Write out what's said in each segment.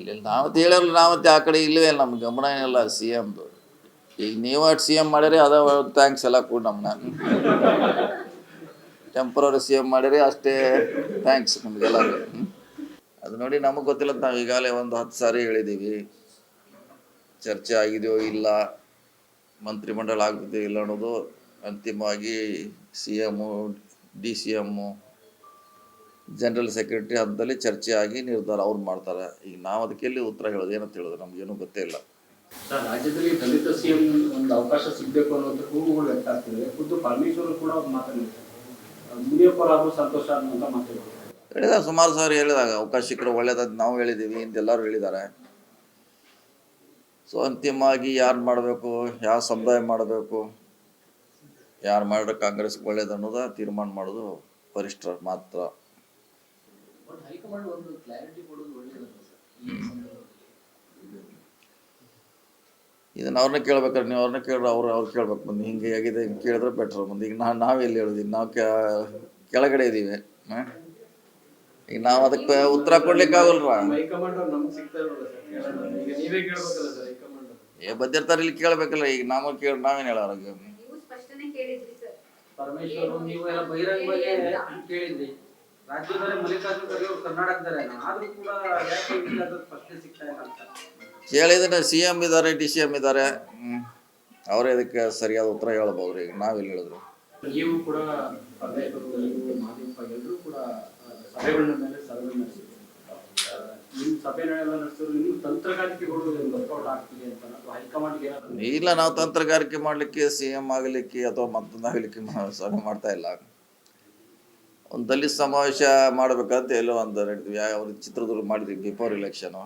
ಇಲ್ಲ ನಾವತ್ತು ಹೇಳಲ್ಲ ನಾವತ್ತೆ ಆ ಕಡೆ ಇಲ್ಲವೇ ಇಲ್ಲ ನಮ್ಮ ಗಮನ ಏನಿಲ್ಲ ಸಿ ಎಮ್ದು ಈಗ ನೀವು ಸಿ ಎಂ ಮಾಡಿರಿ, ಅದ ಥ್ಯಾಂಕ್ಸ್ ಎಲ್ಲ ಕೂಡ ನಮ್ಮನ್ನ ಟೆಂಪ್ರವರಿ ಸಿ ಎಂ ಮಾಡಿರಿ, ಅಷ್ಟೇ ಥ್ಯಾಂಕ್ಸ್ ನಮಗೆಲ್ಲ ಅದು ನೋಡಿ ನಮಗೆ ಗೊತ್ತಿಲ್ಲ, ನಾವು ಈಗಾಗಲೇ ಒಂದು ಹತ್ತು ಸಾರಿ ಹೇಳಿದ್ದೀವಿ ಚರ್ಚೆ ಆಗಿದೆಯೋ ಇಲ್ಲ, ಮಂತ್ರಿಮಂಡಲ ಆಗ್ತದೆ ಇಲ್ಲ ಅನ್ನೋದು ಅಂತಿಮವಾಗಿ C M D C M general secretary ಹಂತದಲ್ಲಿ ಚರ್ಚೆ ಆಗಿ ನಿರ್ಧಾರ ಅವ್ರು ಮಾಡ್ತಾರೆ. ಈಗ ನಾವು ಅದಕ್ಕೆ ಎಲ್ಲಿ ಉತ್ತರ ಹೇಳೋದು? ಏನಂತ ಹೇಳೋದು? ನಮಗೇನು ಗೊತ್ತೇ ಇಲ್ಲ. ರಾಜ್ಯದಲ್ಲಿ ದಲಿತ ಸಿಎಂ ಒಂದು ಅವಕಾಶ ಸಿಗಬೇಕು ಅನ್ನೋದು ಕೂಗುಗಳು ವ್ಯಕ್ತ ಆಗ್ತಿದೆ. ಖುದ್ದು ಪರಮೇಶ್ವರ್ ಕೂಡ ಮಾತಾಡಿದ್ದಾರೆ. ಸಂತೋಷ ಅನ್ನುವಂಥ ಮಾತಾಡಿದ್ದಾರೆ. ಹೇಳಿದಾಗ ಸುಮಾರು ಸಾರಿ ಹೇಳಿದಾಗ ಅವಕಾಶ ಸಿಕ್ಕರೆ ಒಳ್ಳೇದಂತ ನಾವು ಹೇಳಿದ್ದೀವಿ ಇಂತೆಲ್ಲರೂ ಹೇಳಿದ್ದಾರೆ. ಸೊ ಅಂತಿಮವಾಗಿ ಯಾರು ಮಾಡಬೇಕು? ಯಾವ ಸಮುದಾಯ ಮಾಡಬೇಕು? ಯಾರು ಮಾಡಿದ್ರೆ ಕಾಂಗ್ರೆಸ್ಗೆ ಒಳ್ಳೇದು ಅನ್ನೋದ ತೀರ್ಮಾನ ಮಾಡೋದು ವರಿಷ್ಠರು ಮಾತ್ರ. ಬಟ್ ಒಂದು ಕ್ಲಾರಿಟಿ ಕೊಡೋದು ಒಳ್ಳೆಯದಲ್ಲ ಸರ್? ಈ ಸಂದರ್ಭದಲ್ಲಿ. ಇದನ್ನ ಅವ್ರನ್ನ ಕೇಳ್ಬೇಕಾದ್ರೆ ನೀವು ಅವ್ರನ್ನ ಕೇಳ್ರ ಅವ್ರು ಅವ್ರು ಕೇಳ್ಬೇಕು ಬಂದು. ಹಿಂಗೆ ಆಗಿದೆ ಹಿಂಗೆ ಕೇಳಿದ್ರೆ ಬೆಟ್ರ್ ಬಂದು. ಈಗ ನಾವು ನಾವು ಎಲ್ಲಿ ಹೇಳೋದು? ನಾವು ಕೆಳಗಡೆ ಇದ್ದೀವಿ ಹಾಂ? ಈಗ ನಾವು ಅದಕ್ಕೆ ಉತ್ತರ ಕೊಡ್ಲಿಕ್ಕೆ ಆಗಲ್ರ ಹೈಕಮಾಂಡ್ ಅವ್ರು ನಮ್ಗೆ ಸಿಗ್ತಾ ಇರೋಲ್ಲ ಸರ್? ಈಗ ನೀವೇ ಕೇಳ್ಬೇಕಲ್ಲ ಸರ್ ಹೈಕಮಾಂಡ್ ಏ ಬಂದಿರ್ತಾರೆ ಇಲ್ಲಿ ಕೇಳ್ಬೇಕಲ್ಲ. ಈಗ ನಾವು ಕೇಳಿ ನಾವೇನು ಹೇಳೋರ ನೀವು ಸ್ಪಷ್ಟನೆ ಕೇಳಿದ್ರಿ ಸರ್. ಪರಮೇಶ್ವರ್ ನೀವು ಎಲ್ಲ ಬಹಿರಂಗವಾಗಿ ಕೇಳಿದ್ರಿ. ರಾಜ್ಯದಲ್ಲಿ ಮಲ್ಲಿಕಾರ್ಜುನ ಖರ್ಗೆ ಅವರು ಕರ್ನಾಟಕದಲ್ಲೇ ಆದ್ರೂ ಕೂಡ ಯಾಕೆ ಇಲ್ಲದ ಪ್ರಶ್ನೆ ಸಿಗ್ತಾ ಇಲ್ಲ ಅಂತ? ಕೇಳಿದ್ರೆ ಸಿ ಎಂ ಇದ್ದಾರೆ ಡಿ ಸಿ ಎಂ ಇದ್ದಾರೆ. ಅವರೇ ಇದಕ್ಕೆ ಸರಿಯಾದ ಉತ್ತರ ಹೇಳ್ಬೋದು ಈಗ ನಾವೆಲ್ಲಿ ಹೇಳಿದ್ರು? ನೀವು ಕೂಡ ಪರಮೇಶ್ವರ್ ನೀವು ಮಾದೀಪ ಎಲ್ಲರೂ ಕೂಡ ಸಭೆಗಳ ಮೇಲೆ ಸಭೆ ನಡೆಸಿದ್ರು. ಆ, ನಿಮ್ಮ ಸಭೆನೆಲ್ಲ ನಡೆಸಿದ್ರು ನಿಮ್ಮ ತಂತ್ರಗಾರಿಕೆಗಳು ವರ್ಕೌಟ್ ಆಗ್ತಿದೆ ಅಂತ ಅಥವಾ ಹೈಕಮಾಂಡ್ಗೆ ಏನಾದ್ರು ಇಲ್ಲ ನಾವು ತಂತ್ರಗಾರಿಕೆ ಮಾಡಲಿಕ್ಕೆ ಸಿ ಎಂ ಆಗಲಿಕ್ಕೆ ಅಥವಾ ಮತ್ತೊಂದು ಆಗಲಿಕ್ಕೆ ಮಾ- ಸಭೆ ಮಾಡ್ತಾ ಇಲ್ಲ. ಒಂದು ದಲಿತ ಸಮಾವೇಶ ಮಾಡಬೇಕಂತ ಎಲ್ಲೋ ಒಂದು ನಡೀತೀವಿ. ಯಾವ ಚಿತ್ರದುರ್ಗ ಮಾಡಿದ್ವಿ ಬಿಫೋರ್ ಇಲೆಕ್ಷನು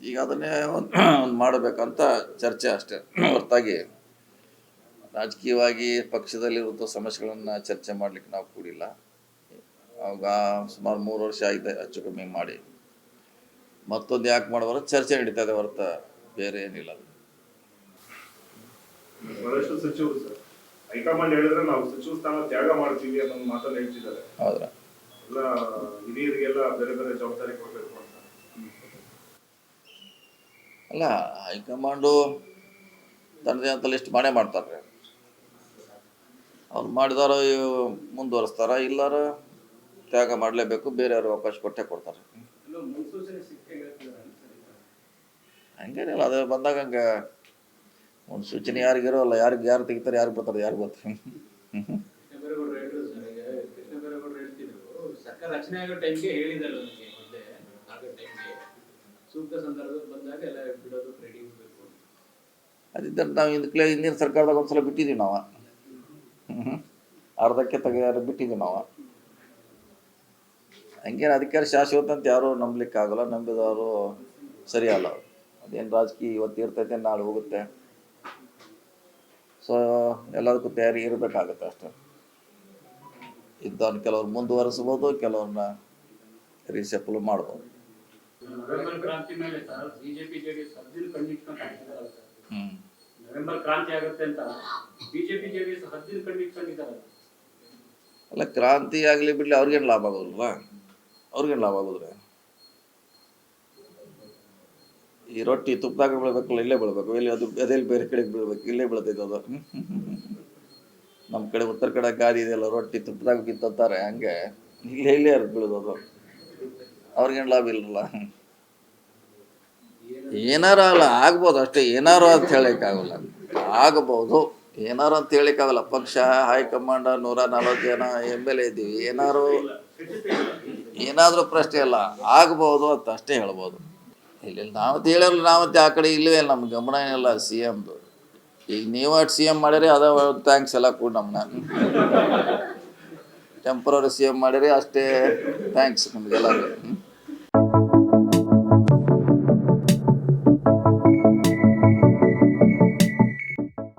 ಈಗ ಅದನ್ನೇ ಒಂದು ಒಂದು ಮಾಡಬೇಕಂತ ಚರ್ಚೆ ಅಷ್ಟೇ. ಹೊರತಾಗಿ ರಾಜಕೀಯವಾಗಿ ಪಕ್ಷದಲ್ಲಿರುವಂಥ ಸಮಸ್ಯೆಗಳನ್ನು ಚರ್ಚೆ ಮಾಡಲಿಕ್ಕೆ ನಾವು ಕೂಡಿಲ್ಲ. ಅವಾಗ ಸುಮಾರು ಮೂರು ವರ್ಷ ಆಗಿದೆ ಹೆಚ್ಚು ಕಮ್ಮಿ ಮಾಡಿ. ಮತ್ತೊಂದು ಯಾಕೆ ಮಾಡೋದ್ರೆ ಚರ್ಚೆ ನಡೀತಾ ಇದೆ ಹೊರತು ಬೇರೆ ಏನಿಲ್ಲ ಹೈಕಮಾಂಡ್ ಹೇಳಿದ್ರೆ ನಾವು ಸಚಿವ ಸ್ಥಾನ ತ್ಯಾಗ ಮಾಡ್ತೀವಿ ಅನ್ನೋ ಮಾತನ್ನ ಹೇಳ್ತಿದ್ದಾರೆ. ಎಲ್ಲ ಹಿರಿಯರಿಗೆಲ್ಲ ಬೇರೆ ಬೇರೆ ಜವಾಬ್ದಾರಿ ಕೊಡ್ಬೇಕು ಅಂತ. ಅಲ್ಲ ಹೈಕಮಾಂಡು ತನ್ನದೇ ಅಂತ ಲಿಸ್ಟ್ ಮಾಡೇ ಮಾಡ್ತಾರೆ. ಅವ್ರು ಮಾಡಿದಾರ ಮುಂದುವರಿಸ್ತಾರ ಇಲ್ಲಾರ ತ್ಯಾಗ ಮಾಡಲೇಬೇಕು ಬೇರೆಯವರು ಅವಕಾಶ ಕೊಟ್ಟೆ ಕೊಡ್ತಾರೆ. ಹಂಗೇನಿಲ್ಲ ಅದು ಬಂದಾಗ ಹಂಗೆ ಒಂದು ಸೂಚನೆ ಯಾರಿಗಿರೋಲ್ಲ ಯಾರಿಗೆ ಯಾರು ತೆಗಿತಾರೆ ಯಾರು ಬರ್ತಾರೆ ಯಾರು ಬರ್ತಾರೆ. ಅದಿದ್ದರೆ ನಾವು. ಇದಕ್ಕೆ ಹಿಂದಿನ ಸರ್ಕಾರದಾಗ ಒಂದ್ಸಲ ಬಿಟ್ಟಿದ್ದೀವಿ ನಾವು. ಅರ್ಧಕ್ಕೆ ತೆಗೆದಾರ ಬಿಟ್ಟಿದ್ದೀವಿ ನಾವು. ಹಂಗೇನು ಅಧಿಕಾರ ಶಾಶ್ವತ ಅಂತ ಯಾರು ನಂಬಲಿಕ್ಕೆ ಆಗಲ್ಲ ನಂಬಿದವರು ಸರಿಯಲ್ಲ. ಅದೇನು ರಾಜಕೀಯ ಇವತ್ತು ಇರ್ತೈತೆ ನಾಳೆ ಹೋಗುತ್ತೆ. ಸೊ ಎಲ್ಲದಕ್ಕೂ ತಯಾರಿ ಇರಬೇಕಾಗತ್ತೆ ಅಷ್ಟೇ. ಇದ್ದವನ್ನ ಕೆಲವ್ರು ಮುಂದುವರಿಸಬಹುದು ಕೆಲವ್ರನ್ನ ರೀಸೆಪಲ್ ಮಾಡ್ಬೋದು. ಅಲ್ಲ ಕ್ರಾಂತಿ ಆಗಲಿ ಬಿಡಲಿ ಅವ್ರಿಗೇನು ಲಾಭ ಆಗೋದಿಲ್ವಾ? ಅವ್ರಿಗೇನು ಲಾಭ ಆಗೋದ್ರೆ? ಈ ರೊಟ್ಟಿ ತುಪ್ಪದಾಗ ಬೆಳಬೇಕು ಇಲ್ಲೇ ಬೀಳ್ಬೇಕು. ಇಲ್ಲಿ ಅದು ಅದೆಲ್ಲಿ ಬೇರೆ ಕಡೆಗೆ ಬೀಳ್ಬೇಕು, ಇಲ್ಲೇ ಬೀಳ್ತೈತೆ ಅದು. ನಮ್ಮ ಕಡೆ ಉತ್ತರ ಕಡೆ ಗಾದಿ ಇದೆಯಲ್ಲ ರೊಟ್ಟಿ ತುಪ್ಪದಾಗ ಕಿತ್ತಾರೆ ಹಂಗೆ. ಇಲ್ಲೇ ಇಲ್ಲೇ ಅದು ಬೀಳೋದು ಅವ್ರಿಗೇನು ಲಾಭ ಇಲ್ಲ ಏನಾರ ಅಲ್ಲ, ಆಗ್ಬೋದು ಅಷ್ಟೇ, ಏನಾರು ಅಂತ ಹೇಳಕ್ಕಾಗಲ್ಲ. ಆಗಬಹುದು ಏನಾರು ಅಂತ ಹೇಳಿಕ್ಕಾಗಲ್ಲ. ಪಕ್ಷ, ಹೈಕಮಾಂಡ್, ನೂರ ನಲ್ವತ್ತು ಜನ ಎಂ ಎಲ್ ಎ ಇದ್ದೀವಿ. ಏನಾರು, ಏನಾದರೂ ಪ್ರಶ್ನೆ ಇಲ್ಲ ಆಗ್ಬೋದು ಅಂತ ಅಷ್ಟೇ ಹೇಳ್ಬೋದು. ಇಲ್ಲ ನಾವತ್ತು ಹೇಳಲ್ಲ ನಾವತ್ತೆ ಆ ಕಡೆ ಇಲ್ಲವೇ ಇಲ್ಲ. ನಮ್ಮ ಗಮನ ಏನಿಲ್ಲ ಸಿ ಎಮ್ದು ಈಗ ನೀವು ಅಟ್ ಸಿ ಎಂ ಮಾಡಿರಿ, ಅದ ಥ್ಯಾಂಕ್ಸ್ ಎಲ್ಲ ಕೂಡ ನಮ್ಮನ್ನ ಟೆಂಪ್ರವರಿ ಸಿ ಎಂ ಮಾಡಿರಿ, ಅಷ್ಟೇ ಥ್ಯಾಂಕ್ಸ್ ನಿಮಗೆಲ್ಲರಿಗೂ